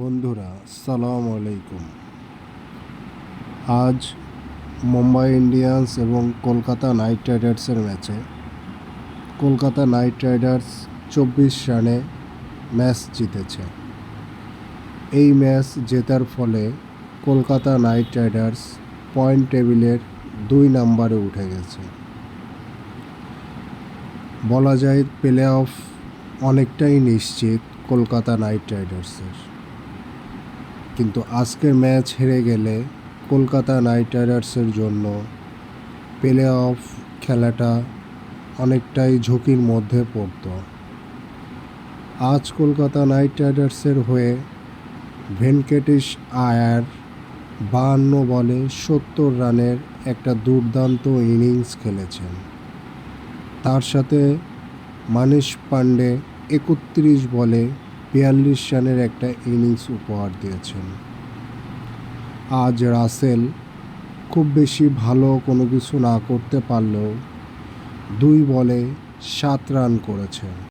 বন্ধুরা সালাম আলাইকুম। আজ মুম্বাই ইন্ডিয়ান্স এবং কলকাতা নাইট রাইডার্সের ম্যাচে কলকাতা নাইট রাইডার্স চব্বিশ রানে ম্যাচ জিতেছে। এই ম্যাচ জেতার ফলে কলকাতা নাইট রাইডার্স পয়েন্ট টেবিলের দুই নম্বরে উঠে গেছে। বলা যায় প্লে অফ অনেকটাই নিশ্চিত কলকাতা নাইট রাইডার্সের। কিন্তু আজকের ম্যাচ হেরে গেলে কলকাতা নাইট রাইডার্সের জন্য প্লে অফ খেলাটা অনেকটাই ঝুঁকির মধ্যে পড়ত। আজ কলকাতা নাইট রাইডার্সের হয়ে ভেঙ্কটেশ আয়ার বাহান্ন বলে সত্তর রানের একটা দুর্দান্ত ইনিংস খেলেছেন। তার সাথে মানিশ পান্ডে একত্রিশ বলে বিয়াল্লিশ রানের একটা ইনিংস উপহার দিয়েছেন। আজ রাসেল খুব বেশি ভালো কোনো কিছু না করতে পারলেও দুই বলে সাত রান করেছেন।